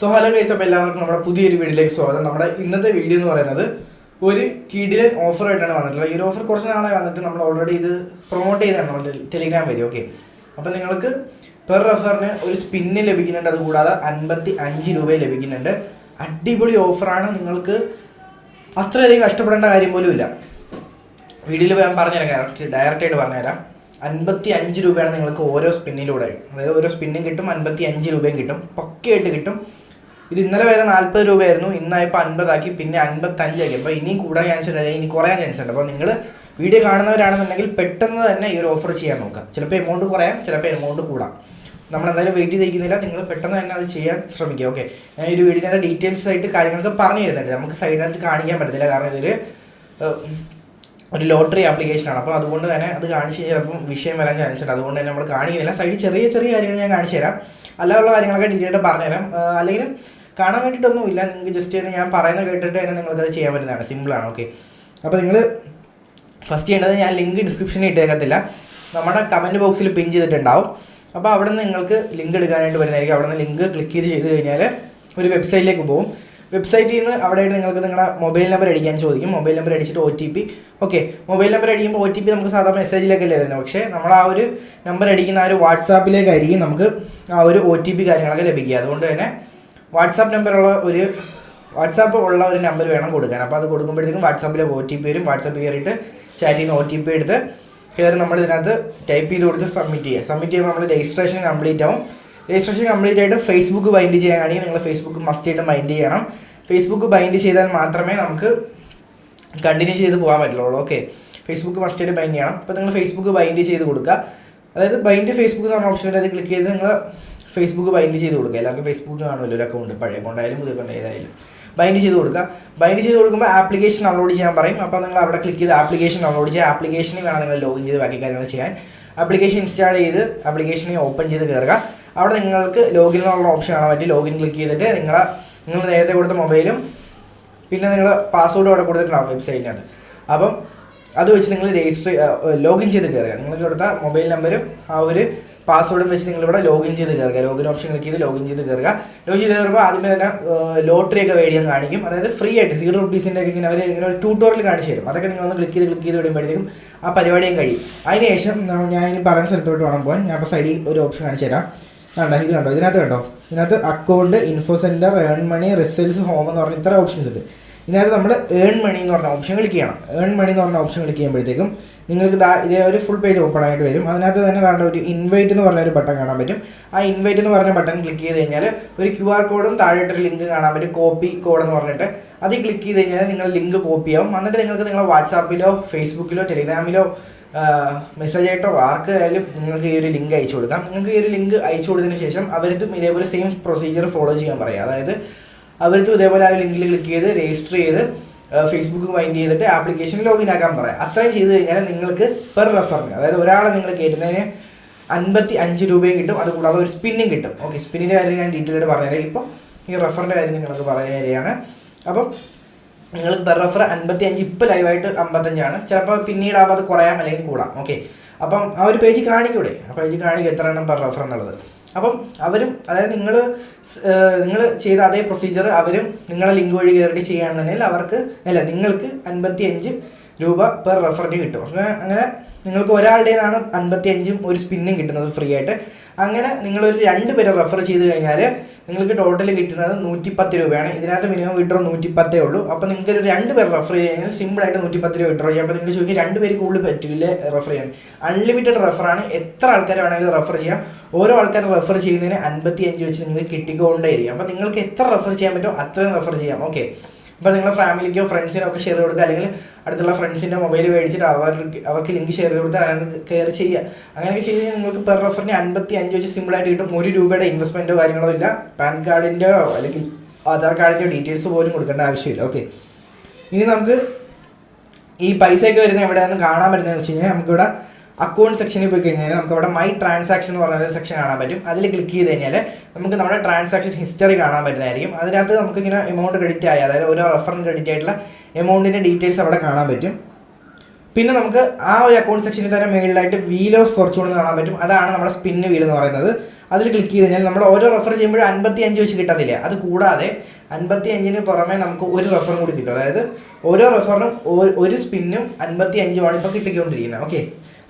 So hello guys അപ്പോൾ എല്ലാവർക്കും നമ്മുടെ പുതിയൊരു വീഡിയോയിലേക്ക് സ്വാഗതം. നമ്മുടെ ഇന്നത്തെ വീഡിയോ എന്ന് പറയുന്നത് ഒരു കിഡിലൻ ഓഫറായിട്ടാണ് വന്നിട്ടുള്ളത്. ഈ ഒരു ഓഫർ കുറച്ച് നാളെ വന്നിട്ട് നമ്മൾ ഓൾറെഡി ഇത് പ്രൊമോട്ട് ചെയ്താണ് നമ്മുടെ ടെലിഗ്രാം വഴി ഓക്കെ അപ്പോൾ നിങ്ങൾക്ക് പെർ റെഫറിന് ഒരു സ്പിന്ന് ലഭിക്കുന്നുണ്ട്. അതുകൂടാതെ അൻപത്തി അഞ്ച് രൂപ ലഭിക്കുന്നുണ്ട്. അടിപൊളി ഓഫറാണ് നിങ്ങൾക്ക് അത്രയധികം കഷ്ടപ്പെടേണ്ട കാര്യം പോലും ഇല്ല. വീഡിയോയിൽ ഞാൻ പറഞ്ഞുതരാം. ഡയറക്റ്റ് ഡയറക്റ്റായിട്ട് പറഞ്ഞുതരാം. അൻപത്തി അഞ്ച് രൂപയാണ് നിങ്ങൾക്ക് ഓരോ സ്പിന്നിലൂടെ അതായത് ഓരോ സ്പിന്നും കിട്ടും അൻപത്തി അഞ്ച് രൂപയും കിട്ടും. പക്കയായിട്ട് കിട്ടും. ഇത് ഇന്നലെ വരെ നാൽപ്പത് രൂപയായിരുന്നു. ഇന്നായപ്പോൾ അൻപതാക്കി. പിന്നെ അൻപത്തഞ്ചാക്കി. അപ്പോൾ ഇനിയും കൂടാൻ ചാൻസ് ഉണ്ട്. ഇനി കുറയാൻ ചാൻസ് ഉണ്ട്. അപ്പോൾ നിങ്ങൾ വീഡിയോ കാണുന്നവരാണെന്നുണ്ടെങ്കിൽ പെട്ടെന്ന് തന്നെ ഈ ഒരു ഓഫർ ചെയ്യാൻ നോക്കുക. ചിലപ്പോൾ എമൗണ്ട് കുറയാം ചിലപ്പോൾ എമൗണ്ട് കൂടാം. നമ്മൾ എന്തായാലും വെയിറ്റ് ചെയ്തിരിക്കുന്നില്ല. നിങ്ങൾ പെട്ടെന്ന് തന്നെ അത് ചെയ്യാൻ ശ്രമിക്കുക. ഓക്കെ ഞാൻ ഒരു വീടിന്റെ ഡീറ്റെയിൽസ് ആയിട്ട് കാര്യങ്ങളൊക്കെ പറഞ്ഞു തരുന്നുണ്ട്. നമുക്ക് സൈഡായിട്ട് കാണിക്കാൻ പറ്റത്തില്ല. കാരണം ഇതൊരു ഒരു ലോട്ടറി ആപ്ലിക്കേഷനാണ് അപ്പോൾ അതുകൊണ്ട് തന്നെ അത് കാണിച്ച് ചിലപ്പം വിഷയം വരാൻ ചാൻസ് ഉണ്ട്. അതുകൊണ്ട് തന്നെ നമ്മൾ കാണിക്കുന്നില്ല. സൈഡിൽ ചെറിയ ചെറിയ കാര്യങ്ങൾ ഞാൻ കാണിച്ചു തരാം. അല്ലാതെയുള്ള കാര്യങ്ങളൊക്കെ ഡീറ്റെയിൽ ആയിട്ട് പറഞ്ഞുതരാം. അല്ലെങ്കിൽ കാണാൻ വേണ്ടിയിട്ടൊന്നുമില്ല. നിങ്ങൾക്ക് ജസ്റ്റ് തന്നെ ഞാൻ പറയുന്ന കേട്ടിട്ട് തന്നെ നിങ്ങൾക്ക് അത് ചെയ്യാൻ പറ്റുന്നതാണ്. സിമ്പിളാണ് ഓക്കെ അപ്പോൾ നിങ്ങൾ ഫസ്റ്റ് ചെയ്യേണ്ടത് ഞാൻ ലിങ്ക് ഡിസ്ക്രിപ്ഷനിൽ ഇട്ടേക്കത്തില്ല. നമ്മുടെ കമന്റ് ബോക്സിൽ പിൻ ചെയ്തിട്ടുണ്ടാവും. അപ്പോൾ അവിടെ നിന്ന് നിങ്ങൾക്ക് ലിങ്ക് എടുക്കാനായിട്ട് വരുന്നതായിരിക്കും അവിടെ നിന്ന് ലിങ്ക് ക്ലിക്ക് ചെയ്ത് ചെയ്ത് കഴിഞ്ഞാൽ ഒരു വെബ്സൈറ്റിലേക്ക് പോകും. വെബ്സൈറ്റിൽ നിന്ന് അവിടെ ആയിട്ട് നിങ്ങൾക്ക് നിങ്ങളുടെ മൊബൈൽ നമ്പർ അടിക്കാൻ ചോദിക്കും. മൊബൈൽ നമ്പർ അടിച്ചിട്ട് O T P okay mobile number അടിക്കുമ്പോൾ ഒ ടി പി നമുക്ക് സാധാരണ മെസ്സേജിലേക്കല്ലേ വരുന്നത്. പക്ഷേ നമ്മൾ ആ ഒരു നമ്പർ അടിക്കുന്ന ആ ഒരു വാട്സാപ്പിലേക്കായിരിക്കും നമുക്ക് ആ ഒരു ഒ ടി പി കാര്യങ്ങളൊക്കെ ലഭിക്കുക. അതുകൊണ്ട് തന്നെ വാട്സാപ്പ് നമ്പറുള്ള ഒരു വാട്സാപ്പ് ഉള്ള ഒരു നമ്പർ വേണം കൊടുക്കാൻ. അപ്പോൾ അത് കൊടുക്കുമ്പോഴത്തേക്കും വാട്സാപ്പിൽ ഒ ടി പി വരും വാട്സാപ്പ് കയറിയിട്ട് ചാറ്റ് ചെയ്യുന്ന ഒ ടി പി എടുത്ത് കയറി നമ്മൾ ഇതിനകത്ത് ടൈപ്പ് ചെയ്ത് കൊടുത്ത് സബ്മിറ്റ് ചെയ്യുക. സബ്മിറ്റ് ചെയ്യുമ്പോൾ നമ്മൾ രജിസ്ട്രേഷൻ കംപ്ലീറ്റ് ആവും. രജിസ്ട്രേഷൻ കംപ്ലീറ്റ് ആയിട്ട് ഫേസ്ബുക്ക് ബൈൻഡ് ചെയ്യാനാണെങ്കിൽ നിങ്ങൾ ഫേസ്ബുക്ക് മസ്റ്റ് ആയിട്ട് ബൈൻഡ് ചെയ്യണം. ഫേസ്ബുക്ക് ബൈൻഡ് ചെയ്താൽ മാത്രമേ നമുക്ക് കണ്ടിന്യൂ ചെയ്ത് പോകാൻ പറ്റുള്ളൂ. ഓക്കെ ഫേസ്ബുക്ക് മസ്റ്റ് ആയിട്ട് ബൈൻഡ് ചെയ്യണം. അപ്പോൾ നിങ്ങൾ ഫേസ്ബുക്ക് ബൈൻഡ് ചെയ്ത് കൊടുക്കുക. അതായത് ബൈൻഡ് ഫേസ്ബുക്ക് എന്ന് പറഞ്ഞ ഓപ്ഷൻ അത് ക്ലിക്ക് ചെയ്ത് നിങ്ങൾ ഫേസ്ബുക്ക് ബൈൻഡ് ചെയ്ത് കൊടുക്കുക. എല്ലാവർക്കും ഫേസ്ബുക്ക് കാണുമല്ലോ ഒരു അക്കൗണ്ട് പഴയ അക്കൗണ്ടായാലും പുതിയ അക്കൗണ്ട് ഏതായാലും ബൈൻഡ് ചെയ്ത് കൊടുക്കുക. ബൈൻഡ് ചെയ്ത് കൊടുക്കുമ്പോൾ ആപ്ലിക്കേഷൻ ഡൗൺലോഡ് ചെയ്യാൻ പറയും. അപ്പോൾ നിങ്ങൾ അവിടെ ക്ലിക്ക് ചെയ്ത് ആപ്ലിക്കേഷൻ ഡൗൺലോഡ് ചെയ്യുക ആപ്ലിക്കേഷനിൽ വേണം നിങ്ങൾ ലോഗിൻ ചെയ്ത് ബാക്കി കാര്യങ്ങൾ ചെയ്യാൻ. ആപ്ലിക്കേഷൻ ഇൻസ്റ്റാൾ ചെയ്ത് ആപ്ലിക്കേഷനെ ഓപ്പൺ ചെയ്ത് കയറുക അവിടെ നിങ്ങൾക്ക് ലോഗിൻ എന്നുള്ള ഓപ്ഷൻ കാണാൻ പറ്റി. ലോഗിൻ ക്ലിക്ക് ചെയ്തിട്ട് നിങ്ങൾ നിങ്ങൾ നേരത്തെ കൊടുത്ത മൊബൈലും പിന്നെ നിങ്ങൾ പാസ്വേഡ് അവിടെ കൊടുത്തിട്ടുണ്ടാവും വെബ്സൈറ്റിനകത്ത് അപ്പം അത് വെച്ച് നിങ്ങൾ രജിസ്റ്റർ ലോഗിൻ ചെയ്ത് കയറുക നിങ്ങൾക്ക് കൊടുത്ത മൊബൈൽ നമ്പരും ആ ഒരു പാസ്വേഡും വെച്ച് നിങ്ങളിവിടെ ലോഗിൻ ചെയ്ത് കയറുക ലോഗിൻ ഓപ്ഷൻ ക്ലിക്ക് ചെയ്ത് ലോഗിൻ ചെയ്ത് കയറുക ലോഗിൻ ചെയ്ത് കയറുമ്പോൾ ആദ്യമേ തന്നെ ലോട്ടറി ഒക്കെ വേടിയാൻ കാണിക്കും. അതായത് ഫ്രീ ആയിട്ട് സീറോ റുപ്പീസിന്റെ ഒക്കെ ഇങ്ങനെ അവർ ഇങ്ങനെ ഒരു ട്യൂട്ടോറിയൽ കാണിച്ചു തരും. അതൊക്കെ നിങ്ങളൊന്ന് ക്ലിക്ക് ചെയ്ത് ക്ലിക്ക് ചെയ്ത് വിടുമ്പോഴത്തേക്കും ആ പരിപാടിയും കഴിയും. അതിനുശേഷം ശേഷം ഞാൻ ഇനി പറയുന്ന സ്ഥലത്തോട്ട് വേണം പോകാൻ. ഞാൻ അപ്പോൾ സൈഡിൽ ഒരു ഓപ്ഷൻ കാണിച്ചു തരാം. കണ്ടോ? ഇത് കണ്ടോ? ഇതിനകത്ത് കണ്ടോ? ഇതിനകത്ത് account info centre earn money results home എന്ന് പറഞ്ഞ ഇത്ര ഓപ്ഷൻസ് ഉണ്ട്. ഇതിനകത്ത് നമ്മൾ ഏൺ മണി എന്ന് പറഞ്ഞ ഓപ്ഷൻ ക്ലിക്ക് ചെയ്യണം ഏൺ മണി എന്ന് പറഞ്ഞ ഓപ്ഷൻ ക്ലിക്ക് ചെയ്യുമ്പോഴത്തേക്കും നിങ്ങൾക്ക് ദാ ഇതേ ഒരു ഫുൾ പേജ് ഓപ്പൺ ആയിട്ട് വരും. അതിനകത്ത് തന്നെ കാണേണ്ട ഒരു ഇൻവൈറ്റ് എന്ന് പറഞ്ഞ ഒരു ബട്ടൺ കാണാൻ പറ്റും. ആ ഇൻവൈറ്റ് എന്ന് പറഞ്ഞ ബട്ടൺ ക്ലിക്ക് ചെയ്ത് കഴിഞ്ഞാൽ ഒരു ക്യു ആർ കോഡും താഴെയിട്ടൊരു ലിങ്ക് കാണാൻ പറ്റും. കോപ്പി കോഡ് എന്ന് പറഞ്ഞിട്ട്. അത് ക്ലിക്ക് ചെയ്ത് കഴിഞ്ഞാൽ നിങ്ങൾ ലിങ്ക് കോപ്പി ആവും. എന്നിട്ട് നിങ്ങൾക്ക് നിങ്ങളുടെ വാട്സാപ്പിലോ ഫേസ്ബുക്കിലോ ടെലിഗ്രാമിലോ മെസ്സേജ് ആയിട്ടോ ആർക്ക് ആയാലും നിങ്ങൾക്ക് ഈ ഒരു ലിങ്ക് അയച്ചു കൊടുക്കാം. നിങ്ങൾക്ക് ഈ ഒരു ലിങ്ക് അയച്ചു കൊടുത്തതിന് ശേഷം അവർക്കും ഇതേപോലെ സെയിം പ്രൊസീജിയർ ഫോളോ ചെയ്യാൻ പറയാം. അതായത് അവർക്ക് ഇതേപോലെ ആ ലിങ്കിൽ ക്ലിക്ക് ചെയ്ത് രജിസ്റ്റർ ചെയ്ത് ഫേസ്ബുക്ക് മൈൻഡ് ചെയ്തിട്ട് ആപ്ലിക്കേഷൻ ലോഗിൻ ആക്കാൻ പറയാം. അത്രയും ചെയ്ത് കഴിഞ്ഞാൽ നിങ്ങൾക്ക് പെർ റെഫറിന് അതായത് ഒരാളെ നിങ്ങൾ കയറ്റുന്നതിന് അൻപത്തി അഞ്ച് രൂപയും കിട്ടും. അതുകൂടാതെ ഒരു സ്പിന്നും കിട്ടും. ഓക്കെ സ്പിന്നിന്റെ കാര്യം ഞാൻ ഡീറ്റെയിൽ ആയിട്ട് പറഞ്ഞുതരാം. ഇപ്പം ഈ റെഫറിന്റെ കാര്യം നിങ്ങൾക്ക് പറഞ്ഞു കാര്യമാണ് അപ്പം നിങ്ങൾക്ക് പെർ റെഫർ അൻപത്തി അഞ്ച് ഇപ്പോൾ ലൈവായിട്ട് അമ്പത്തഞ്ചാണ് ചിലപ്പോൾ പിന്നീട് ആവാതെ കുറയാം അല്ലെങ്കിൽ കൂടാം. ഓക്കെ അപ്പം ആ ഒരു പേജ് കാണിക്കൂടെ? ആ പേജ് കാണിക്കും എത്ര എണ്ണം പെർ റെഫർ എന്നുള്ളത്. അപ്പം അവരും അതായത് നിങ്ങൾ നിങ്ങൾ ചെയ്ത അതേ പ്രൊസീജിയർ അവരും നിങ്ങളെ ലിങ്ക് വഴി കയറിയിട്ട് ചെയ്യുകയാണെന്നുണ്ടെങ്കിൽ അവർക്ക് അല്ല നിങ്ങൾക്ക് അൻപത്തി അഞ്ച് രൂപ പെർ റെഫറിന് കിട്ടും. അങ്ങനെ നിങ്ങൾക്ക് ഒരാളുടേതാണ് അൻപത്തി അഞ്ചും ഒരു സ്പിന്നും കിട്ടുന്നത് ഫ്രീ ആയിട്ട്. അങ്ങനെ നിങ്ങളൊരു രണ്ട് പേരെ റെഫർ ചെയ്ത് കഴിഞ്ഞാൽ നിങ്ങൾക്ക് ടോട്ടൽ കിട്ടുന്നത് നൂറ്റിപ്പത്ത് രൂപയാണ്. ഇതിനകത്ത് മിനിമം വിഡ്രോ നൂറ്റിപ്പത്തേ ഉള്ളൂ. അപ്പോൾ നിങ്ങൾക്ക് ഒരു രണ്ട് പേർ റെഫർ ചെയ്ത് കഴിഞ്ഞാൽ സിമ്പിളായിട്ട് നൂറ്റിപ്പത്ത് രൂപ വിഡ്രോ ചെയ്യാം. അപ്പോൾ നിങ്ങൾ ചോദിക്കും രണ്ട് പേര് കൂടുതൽ പറ്റില്ല റെഫർ ചെയ്യാൻ. അൺലിമിറ്റഡ് റെഫറാണ് എത്ര ആൾക്കാർ വേണമെങ്കിലും റെഫർ ചെയ്യാം. ഓരോ ആൾക്കാർ റെഫർ ചെയ്യുന്നതിന് അൻപത്തി അഞ്ച് വെച്ച് നിങ്ങൾക്ക് കിട്ടിക്കൊണ്ടേയിരിക്കും. അപ്പോൾ നിങ്ങൾക്ക് എത്ര റെഫർ ചെയ്യാൻ പറ്റുമോ അത്രയും റെഫർ ചെയ്യാം. ഓക്കെ ഇപ്പോൾ നിങ്ങളുടെ ഫാമിലിക്കോ ഫ്രണ്ട്സിനോ ഒക്കെ ഷെയർ കൊടുക്കുക. അല്ലെങ്കിൽ അടുത്തുള്ള ഫ്രണ്ട്സിന്റെ മൊബൈൽ മേടിച്ചിട്ട് അവർക്ക് അവർക്ക് ലിങ്ക് ഷെയർ കൊടുത്ത് കെയർ ചെയ്യുക. അങ്ങനെയൊക്കെ ചെയ്ത് കഴിഞ്ഞാൽ നിങ്ങൾക്ക് പെർ റെഫറിന് അൻപത്തി അഞ്ച് വെച്ച് സിമ്പിളായിട്ട് കിട്ടും. ഒരു രൂപയുടെ ഇൻവെസ്റ്റ്മെന്റോ കാര്യങ്ങളോ ഇല്ല. പാൻ കാർഡിന്റെയോ അല്ലെങ്കിൽ ആധാർ കാർഡിന്റെയോ ഡീറ്റെയിൽസ് പോലും കൊടുക്കേണ്ട ആവശ്യമില്ല. ഓക്കെ ഇനി നമുക്ക് ഈ പൈസയൊക്കെ വരുന്ന എവിടെയാണെന്ന് കാണാൻ പറ്റുന്നതെന്ന് വെച്ച് കഴിഞ്ഞാൽ നമുക്കിവിടെ അക്കൗണ്ട് സെക്ഷനിൽ പോയി കഴിഞ്ഞാൽ നമുക്ക് അവിടെ മൈ ട്രാൻസാക്ഷൻ എന്ന് പറയുന്ന സെക്ഷൻ കാണാൻ പറ്റും. അതിൽ ക്ലിക്ക് ചെയ്ത് കഴിഞ്ഞാൽ നമുക്ക് നമ്മുടെ ട്രാൻസാക്ഷൻ ഹിസ്റ്ററി കാണാൻ പറ്റുന്നതായിരിക്കും. അതിനകത്ത് നമുക്ക് ഇങ്ങനെ എമൗണ്ട് ക്രെഡിറ്റ് ആയി അതായത് ഓരോ റെഫറിന് ക്രെഡിറ്റ് ആയിട്ടുള്ള എമൗണ്ടിന്റെ ഡീറ്റെയിൽസ് അവിടെ കാണാൻ പറ്റും. പിന്നെ നമുക്ക് ആ ഒരു അക്കൗണ്ട് സെക്ഷനിൽ തന്നെ മേളിലായിട്ട് വീൽ ഓഫ് ഫോർച്യൂൺ എന്ന് കാണാൻ പറ്റും. അതാണ് നമ്മുടെ സ്പിന്ന് വീൽ എന്ന് പറയുന്നത്. അതിൽ ക്ലിക്ക് ചെയ്ത് കഴിഞ്ഞാൽ നമ്മൾ ഓരോ റെഫർ ചെയ്യുമ്പോഴും അൻപത്തി അഞ്ച് വെച്ച് കിട്ടത്തില്ല. അത് കൂടാതെ അൻപത്തി അഞ്ചിന് പുറമെ നമുക്ക് ഒരു റെഫറും കൂടി കിട്ടും. അതായത് ഓരോ റെഫറിനും ഒരു സ്പിന്നും അൻപത്തി അഞ്ചുമാണ് ഇപ്പോൾ കിട്ടിക്കൊണ്ടിരിക്കുന്നത്. ഓക്കെ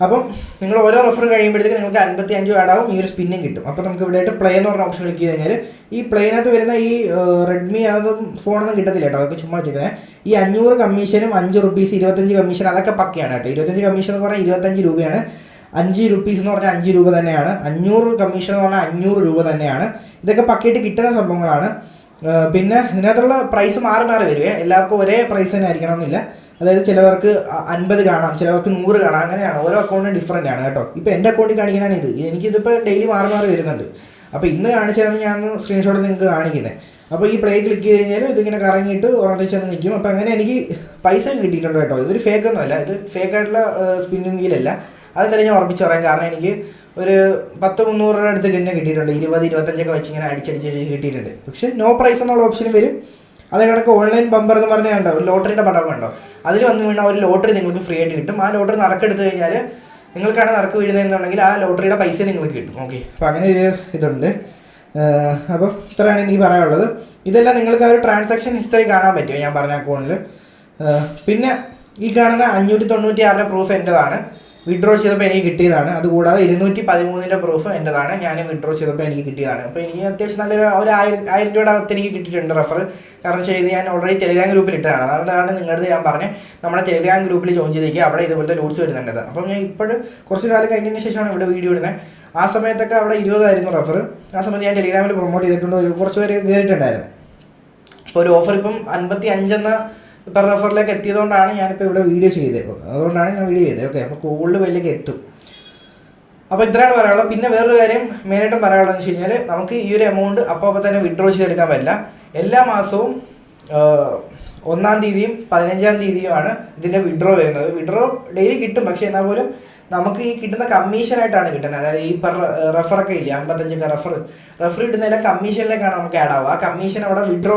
അപ്പം നിങ്ങൾ ഓരോ റെഫർ കഴിയുമ്പോഴത്തേക്ക് നിങ്ങൾക്ക് അൻപത്തി അഞ്ച് ആഡാവും ഈ ഒരു സ്പിന്നും കിട്ടും. അപ്പോൾ നമുക്ക് ഇവിടെ ആയിട്ട് പ്ലേ എന്ന് പറഞ്ഞ ഓപ്ഷൻ ക്ലിക്ക് ചെയ്ത് കഴിഞ്ഞാൽ ഈ പ്ലേനകത്ത് വരുന്ന ഈ റെഡ്മി അതൊന്നും ഫോണൊന്നും കിട്ടത്തില്ല കേട്ടോ. അതൊക്കെ ചുമ്മാ വെച്ചിരിക്കുന്നത് ഈ അഞ്ഞൂറ് കമ്മീഷനും അഞ്ച് റുപ്പീസ് ഇരുപത്തഞ്ച് കമ്മീഷൻ അതൊക്കെ പക്കയാണ് കേട്ടോ. ഇരുപത്തഞ്ച് കമ്മീഷൻ എന്ന് പറഞ്ഞാൽ ഇരുപത്തഞ്ച് രൂപയാണ്. അഞ്ച് റുപ്പീസ് എന്ന് പറഞ്ഞാൽ അഞ്ച് രൂപ തന്നെയാണ്. അഞ്ഞൂറ് കമ്മീഷൻ എന്ന് പറഞ്ഞാൽ അഞ്ഞൂറ് രൂപ തന്നെയാണ്. ഇതൊക്കെ പക്കയായിട്ട് കിട്ടുന്ന സംഭവങ്ങളാണ്. പിന്നെ ഇതിനകത്തുള്ള പ്രൈസ് മാറി മാറി വരുവേ എല്ലാവർക്കും ഒരേ പ്രൈസ് തന്നെ ആയിരിക്കണം എന്നില്ല അതായത് ചിലവർക്ക് അൻപത് കാണാം ചിലവർക്ക് നൂറ് കാണാം അങ്ങനെയാണ്. ഓരോ അക്കൗണ്ടും ഡിഫറന്റ് ആണ് കേട്ടോ. ഇപ്പോൾ എന്റെ അക്കൗണ്ടിൽ കാണിക്കാനാണ് ഇത്. എനിക്കിതിപ്പോൾ ഡെയിലി മാറി മാറി വരുന്നുണ്ട്. അപ്പോൾ ഇന്ന് കാണിച്ചതാണ് ഞാൻ സ്ക്രീൻഷോട്ട് നിങ്ങൾക്ക് കാണിക്കുന്നത് അപ്പോൾ ഈ പ്ലേ ക്ലിക്ക് ചെയ്ത് കഴിഞ്ഞാൽ ഇതിങ്ങനെ കറങ്ങിയിട്ട് ഉറപ്പിച്ചെന്ന് നിൽക്കും. അപ്പോൾ അങ്ങനെ എനിക്ക് പൈസ കിട്ടിയിട്ടുണ്ട് കേട്ടോ. ഇതൊരു ഫേക്ക് ഒന്നുമല്ല. ഇത് ഫേക്കായിട്ടുള്ള സ്പിന്നിംഗ് വീലല്ല അതെന്തായാലും ഞാൻ ഉറപ്പിച്ച് പറയാം. കാരണം എനിക്ക് ഒരു പത്ത് മുന്നൂറ് രൂപ അടുത്ത് തന്നെ കിട്ടിയിട്ടുണ്ട്. ഇരുപത് ഇരുപത്തഞ്ചൊക്കെ വെച്ച് ഇങ്ങനെ അടിച്ചടിച്ച് കിട്ടിയിട്ടുണ്ട്. പക്ഷേ നോ പ്രൈസ് എന്നുള്ള ഓപ്ഷനും വരും. അതേ കണക്ക് ഓൺലൈൻ ബമ്പർ എന്ന് പറഞ്ഞാൽ ഉണ്ടോ ഒരു ലോട്ടറിയുടെ പടം ഉണ്ടോ അതിൽ വന്ന് വീണ ഒരു ലോട്ടറി നിങ്ങൾക്ക് ഫ്രീ ആയിട്ട് കിട്ടും. ആ ലോട്ടറി നറക്കെടുത്ത് കഴിഞ്ഞാൽ നിങ്ങൾക്കാണ് നറുക്ക് വീഴുന്നതെന്നുണ്ടെങ്കിൽ ആ ലോട്ടറിയുടെ പൈസ നിങ്ങൾക്ക് കിട്ടും. ഓക്കെ അപ്പോൾ അങ്ങനെ ഒരു ഇതുണ്ട്. അപ്പോൾ ഇത്രയാണ് എനിക്ക് പറയാനുള്ളത്. ഇതെല്ലാം നിങ്ങൾക്ക് ആ ഒരു ട്രാൻസാക്ഷൻ ഹിസ്റ്ററി കാണാൻ പറ്റുമോ? ഞാൻ പറഞ്ഞ അക്കൗണ്ടിൽ പിന്നെ ഈ കാണുന്ന അഞ്ഞൂറ്റി തൊണ്ണൂറ്റി ആറിന്റെ പ്രൂഫ് എന്റെതാണ്. വിഡ്രോ ചെയ്തപ്പോൾ എനിക്ക് കിട്ടിയതാണ്. അതുകൂടാതെ ഇരുന്നൂറ്റി പതിമൂന്നിന്റെ പ്രൂഫ് എന്റെതാണ് ഞാൻ വിഡ്രോ ചെയ്തപ്പോൾ എനിക്ക് കിട്ടിയതാണ്. അപ്പോൾ എനിക്ക് അത്യാവശ്യം നല്ലൊരു ഒരു ആയിരം ആയിരം രൂപയുടെ അകത്ത് എനിക്ക് കിട്ടിയിട്ടുണ്ട് റെഫർ കാരണം ചെയ്ത് ഞാൻ ഓൾറെഡി ടെലിഗ്രാം ഗ്രൂപ്പിൽ ഇട്ടതാണ്. അതുകൊണ്ടാണ് നിങ്ങളുടെ ഞാൻ പറഞ്ഞത് നമ്മുടെ ടെലിഗ്രാം ഗ്രൂപ്പിൽ ജോയിൻ ചെയ്തേക്കുക അവിടെ ഇതുപോലത്തെ ലൂട്ട്സ് വരുന്നുണ്ട് അപ്പം ഞാൻ ഇപ്പോഴും കുറച്ച് കാലം കഴിഞ്ഞതിന് ശേഷമാണ് ഇവിടെ വീഡിയോ ഇടുന്നത്. ആ സമയത്തൊക്കെ അവിടെ ഇരുപതായിരുന്നു റെഫർ ആ സമയത്ത് ഞാൻ ടെലിഗ്രാമിൽ പ്രൊമോട്ട് ചെയ്തിട്ടുണ്ട്. ഒരു കുറച്ച് പേര് കയറിയിട്ടുണ്ടായിരുന്നു അപ്പോൾ ഒരു ഓഫർ ഇപ്പം അൻപത്തി അഞ്ചെന്ന പെർ റെഫറിലേക്ക് എത്തിയതുകൊണ്ടാണ് ഞാനിപ്പോൾ ഇവിടെ വീഡിയോ ചെയ്തത്. അതുകൊണ്ടാണ് ഞാൻ വീഡിയോ ചെയ്തത്. ഓക്കെ അപ്പോൾ കൂടുതൽ പേരിലേക്ക് എത്തും. അപ്പോൾ ഇത്രയാണ് പറയാനുള്ളത്. പിന്നെ വേറൊരു കാര്യം മെയിനായിട്ടും പറയാനുള്ളതെന്ന് വെച്ച് കഴിഞ്ഞാൽ നമുക്ക് ഈ ഒരു എമൗണ്ട് അപ്പോൾ അപ്പോൾ തന്നെ വിഡ്രോ ചെയ്തെടുക്കാൻ പറ്റില്ല. എല്ലാ മാസവും ഒന്നാം തീയതിയും പതിനഞ്ചാം തീയതിയുമാണ് ഇതിന്റെ വിഡ്രോ വരുന്നത്. വിഡ്രോ ഡെയിലി കിട്ടും. പക്ഷേ എന്നാൽ പോലും നമുക്ക് ഈ കിട്ടുന്ന കമ്മീഷനായിട്ടാണ് കിട്ടുന്നത്. അതായത് ഈ പെർ റെഫറൊക്കെ ഇല്ലേ? അമ്പത്തഞ്ചൊക്കെ റെഫർ റെഫർ കിട്ടുന്നതിലെ കമ്മീഷനിലേക്കാണ് നമുക്ക് ആഡ് ആവുക. ആ കമ്മീഷൻ അവിടെ വിഡ്രോ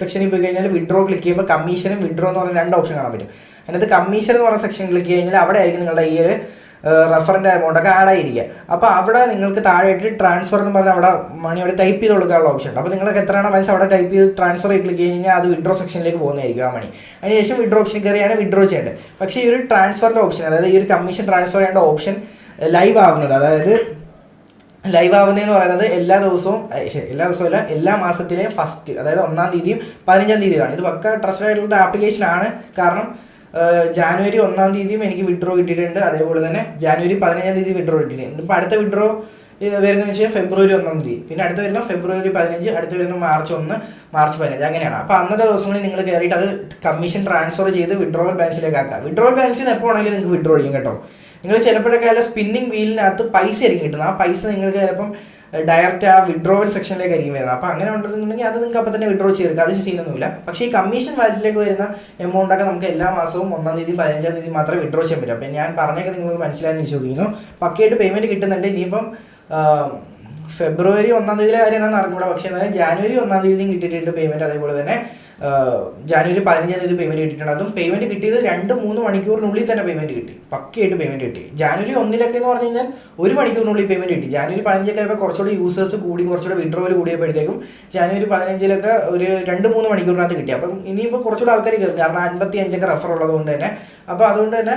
സെക്ഷനിൽ പോയി കഴിഞ്ഞാൽ വിഡ്രോ ക്ലിക്ക് ചെയ്യുമ്പോൾ കമ്മീഷനും വിഡ്രോ എന്ന് പറഞ്ഞ രണ്ട് ഓപ്ഷൻ കാണാൻ പറ്റും. അതിനകത്ത് കമ്മീഷൻ എന്ന് പറഞ്ഞ സെക്ഷൻ ക്ലിക്ക് കഴിഞ്ഞാൽ അവിടെ ആയിരിക്കും നിങ്ങളുടെ ഈ ഒരു റെഫറിന്റെ എമൗണ്ടൊക്കെ ആഡ് ആയിരിക്കുക. അപ്പോൾ അവിടെ നിങ്ങൾക്ക് താഴെയായിട്ട് ട്രാൻസ്ഫർ എന്ന് പറഞ്ഞാൽ അവിടെ മണി അവിടെ ടൈപ്പ് ചെയ്ത് കൊടുക്കാനുള്ള ഓപ്ഷൻ ഉണ്ട്. അപ്പോൾ നിങ്ങൾക്ക് എത്രയാണ് മനസ്സ് അവിടെ ടൈപ്പ് ചെയ്ത് ട്രാൻസ്ഫർ ചെയ്ത് ക്ലിക്ക് കഴിഞ്ഞാൽ അത് വിഡ്രോ സെക്ഷനിലേക്ക് പോകുന്നതായിരിക്കും ആ മണി അതിനുശേഷം വിഡ്രോ ഓപ്ഷൻ കയറിയാണ് വിഡ്രോ ചെയ്യേണ്ടത്. പക്ഷേ ഈ ഒരു ട്രാൻസ്ഫറിന്റെ ഓപ്ഷൻ അതായത് ഈ ഒരു കമ്മീഷൻ ട്രാൻസ്ഫർ ചെയ്യേണ്ട ഓപ്ഷൻ ലൈവ് ആവുന്നത് അതായത് ലൈവ് ആവുന്നതെന്ന് പറയുന്നത് എല്ലാ ദിവസവും എല്ലാ ദിവസവും അല്ല എല്ലാ മാസത്തിലെയും ഫസ്റ്റ് അതായത് ഒന്നാം തീയതിയും പതിനഞ്ചാം തീയതിയുമാണ്. ഇത് പക്ക ട്രസ്റ്റഡ് ആയിട്ടുള്ള ആപ്ലിക്കേഷനാണ് കാരണം ജാനുവരി ഒന്നാം തീയതിയും എനിക്ക് വിഡ്രോ കിട്ടിയിട്ടുണ്ട്. അതേപോലെ തന്നെ ജാനുവരി പതിനഞ്ചാം തീയതി വിഡ്രോ കിട്ടിയിട്ടുണ്ട്. അടുത്ത വിഡ്രോ വരുന്നത് വെച്ചാൽ ഫെബ്രുവരി ഒന്നാം തീയതി. പിന്നെ അടുത്ത വരുന്ന ഫെബ്രുവരി പതിനഞ്ച് അടുത്ത വരുന്ന മാർച്ച് ഒന്ന് മാർച്ച് പതിനഞ്ച്. അങ്ങനെയാണ്. അപ്പോൾ അന്നത്തെ ദിവസങ്ങളിൽ നിങ്ങൾ കയറിയിട്ട് അത് കമ്മീഷൻ ട്രാൻസ്ഫർ ചെയ്ത് വിഡ്രോവൽ ബാലൻസിലേക്ക് ആക്കുക വിഡ്രോവൽ ബാലൻസിൽ നിന്ന് എപ്പോൾ ആണെങ്കിലും നിങ്ങൾക്ക് വിഡ്രോ ചെയ്യും കേട്ടോ. നിങ്ങൾ ചിലപ്പോഴൊക്കെ അല്ല സ്പിന്നിങ് വീലിനകത്ത് പൈസ ആയിരിക്കും കിട്ടുന്നത്. ആ പൈസ നിങ്ങൾക്ക് ചിലപ്പം ഡയറക്റ്റ് ആ വിഡ്രോവൽ സെക്ഷനിലേക്ക് ആയിരിക്കും വരുന്നത്. അപ്പോൾ അങ്ങനെ ഉണ്ടെന്നുണ്ടെങ്കിൽ അത് നിങ്ങൾക്ക് അപ്പോൾ തന്നെ വിഡ്രോ ചെയ്തെടുക്കുക അത് സീനൊന്നുമില്ല പക്ഷേ ഈ കമ്മീഷൻ വാലറ്റിലേക്ക് വരുന്ന എമൗണ്ട് ഒക്കെ നമുക്ക് എല്ലാ മാസവും ഒന്നാം തീയതി പതിനഞ്ചാം തീയതി മാത്രമേ വിഡ്രോ ചെയ്യാൻ പറ്റൂ. അപ്പോൾ ഞാൻ പറഞ്ഞൊക്കെ നിങ്ങൾക്ക് മനസ്സിലായെന്ന് വിശ്വസിക്കുന്നു. പക്കയായിട്ട് പേയ്മെന്റ് കിട്ടുന്നുണ്ട്. ഇനിയിപ്പം ഫെബ്രുവരി ഒന്നാം തീയതിയിലെ കാര്യം എന്താണെന്ന് അറിഞ്ഞൂടാ പക്ഷേ എന്നാലും ജാനുവരി ഒന്നാം തീയതിയും കിട്ടിയിട്ടുണ്ട് പേയ്മെന്റ് അതേപോലെ തന്നെ. ജാനുവരി പതിനഞ്ചാം തീയതി പേയ്മെന്റ് കിട്ടിയിട്ടുണ്ട്. അതും പേയ്മെന്റ് കിട്ടിയത് രണ്ട് മൂന്ന് മണിക്കൂറിനുള്ളിൽ തന്നെ പേയ്മെന്റ് കിട്ടി. പക്കയായിട്ട് പേയ്മെന്റ് കിട്ടി. ജാനുവരി ഒന്നിലൊക്കെ എന്ന് പറഞ്ഞു കഴിഞ്ഞാൽ ഒരു മണിക്കൂറിനുള്ളിൽ പേയ്മെന്റ് കിട്ടി. ജാനുവരി പതിനഞ്ചൊക്കെ ആയപ്പോൾ കുറച്ചുകൂടി യൂസേഴ്സ് കൂടി കുറച്ചുകൂടി വിഡ്രോവൽ കൂടിയപ്പോഴത്തേക്കും ജാനുവരി പതിനഞ്ചിലൊക്കെ ഒരു രണ്ട് മൂന്ന് മണിക്കൂറിനകത്ത് കിട്ടി. അപ്പം ഇനിയിപ്പോൾ കുറച്ചുകൂടി ആൾക്കാർ കയറും കാരണം അൻപത്തി അഞ്ചൊക്കെ റെഫർ ഉള്ളത് കൊണ്ട് തന്നെ. അപ്പോൾ അതുകൊണ്ട് തന്നെ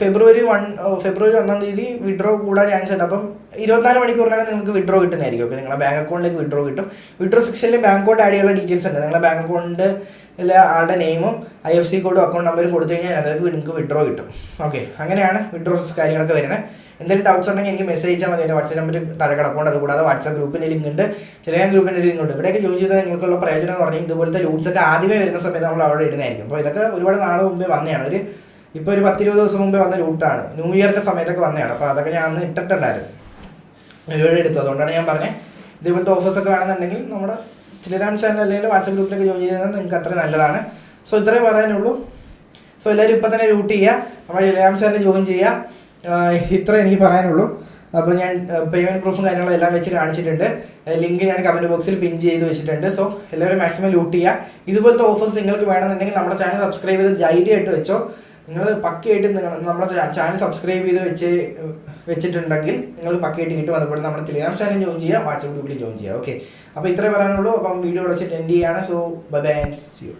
ഫെബ്രുവരി വൺ ഫെബ്രുവരി ഒന്നാം തീയതി വിഡ്രോ കൂടാൻ ചാൻസ് ഉണ്ട് അപ്പം ഇരുപത്തിനാല് മണിക്കൂറിനകം നിങ്ങൾക്ക് വിഡ്രോ കിട്ടുന്നതായിരിക്കും. ഓക്കെ നിങ്ങളുടെ ബാങ്ക് അക്കൗണ്ടിലേക്ക് വിഡ്രോ കിട്ടും. വിഡ്രോ സെക്ഷനിൽ ബാങ്ക് അക്കൗണ്ട് ആഡ് ചെയ്യാനുള്ള ഡീറ്റെയിൽസ് ഉണ്ട്. നിങ്ങളുടെ ബാങ്ക് അക്കൗണ്ട് ആളുടെ നെയിമും ഐ എഫ് സി കോഡും അക്കൗണ്ട് നമ്പറും കൊടുത്തു കഴിഞ്ഞാൽ അതിലേക്ക് നിങ്ങൾക്ക് വിഡ്രോ കിട്ടും. ഓക്കെ അങ്ങനെയാണ് വിഡ്രോ കാര്യങ്ങളൊക്കെ വരുന്നത്. എന്തെങ്കിലും ഡൗട്ട്സ് ഉണ്ടെങ്കിൽ എനിക്ക് മെസ്സേജ് അയച്ചാൽ മതി. എന്റെ വാട്സാപ്പ് നമ്പർ താഴെ അതുകൂടാതെ വാട്സാപ്പ് ഗ്രൂപ്പിന്റെ ലിങ്ക് ഉണ്ട്. ടെലിഗ്രാം ഗ്രൂപ്പിന്റെ ലിങ്ക് ഉണ്ട്. ഇവിടെയൊക്കെ ജോയിൻ ചെയ്താൽ നിങ്ങൾക്കുള്ള പ്രയോജനം എന്ന് പറഞ്ഞാൽ ഇതുപോലത്തെ ലൂട്ട്സ് ഒക്കെ ആദ്യമേ വരുന്ന സമയത്ത് നമ്മൾ അവിടെ ഇടുന്നതായിരിക്കും. അപ്പോൾ ഇതൊക്കെ ഒരുപാട് നാൾ മുമ്പേ വന്നതാണ്. ഒരു ഇപ്പോൾ ഒരു പത്തിരുപത് ദിവസം മുമ്പ് വന്ന ലൂട്ടാണ് ന്യൂ ഇയറിന്റെ സമയത്തൊക്കെ വന്നതാണ്. അപ്പോൾ അതൊക്കെ ഞാൻ അന്ന് ഇട്ടിട്ടുണ്ടായിരുന്നു. ഒരുപാട് എടുത്തു. അതുകൊണ്ടാണ് ഞാൻ പറഞ്ഞത് ഇതേപോലത്തെ ഓഫേഴ്സൊക്കെ വേണമെന്നുണ്ടെങ്കിൽ നമ്മുടെ ടെലിഗ്രാം ചാനൽ അല്ലെങ്കിൽ വാട്സപ്പ് ഗ്രൂപ്പിലൊക്കെ ജോയിൻ ചെയ്താൽ നിങ്ങൾക്ക് അത്ര നല്ലതാണ്. സോ ഇത്രേ പറയാനുള്ളൂ. സോ എല്ലാവരും ഇപ്പം തന്നെ ലൂട്ട് ചെയ്യുക. നമ്മുടെ ടെലിഗ്രാം ചാനൽ ജോയിൻ ചെയ്യുക. ഇത്രേ എനിക്ക് പറയാനുള്ളൂ. അപ്പോൾ ഞാൻ പേയ്മെന്റ് പ്രൂഫും കാര്യങ്ങളും എല്ലാം വെച്ച് കാണിച്ചിട്ടുണ്ട്. ലിങ്ക് ഞാൻ കമന്റ് ബോക്സിൽ പിൻ ചെയ്ത് വെച്ചിട്ടുണ്ട്. സോ എല്ലാവരും മാക്സിമം ലൂട്ട് ചെയ്യുക. ഇതുപോലത്തെ ഓഫേഴ്സ് നിങ്ങൾക്ക് വേണമെന്നുണ്ടെങ്കിൽ നമ്മുടെ ചാനൽ സബ്സ്ക്രൈബ് ചെയ്ത് ധൈര്യമായിട്ട് വെച്ചോ. നിങ്ങൾ പക്കയായിട്ട് നിങ്ങൾ നമ്മുടെ ചാനൽ സബ്സ്ക്രൈബ് ചെയ്ത് വെച്ച് വെച്ചിട്ടുണ്ടെങ്കിൽ നിങ്ങൾ പക്കയായിട്ട് കിട്ടും. അതുപോലെ നമ്മുടെ ടെലിഗ്രാം ചാനൽ ജോയിൻ ചെയ്യുക വാട്സപ്പ് ഗ്രൂപ്പിൽ ജോയിൻ ചെയ്യുക. ഓക്കെ അപ്പോൾ ഇത്രേ പറയാനുള്ളൂ. അപ്പം വീഡിയോ വെച്ചിട്ട് എൻഡ് ചെയ്യുകയാണ് so bye bye and see you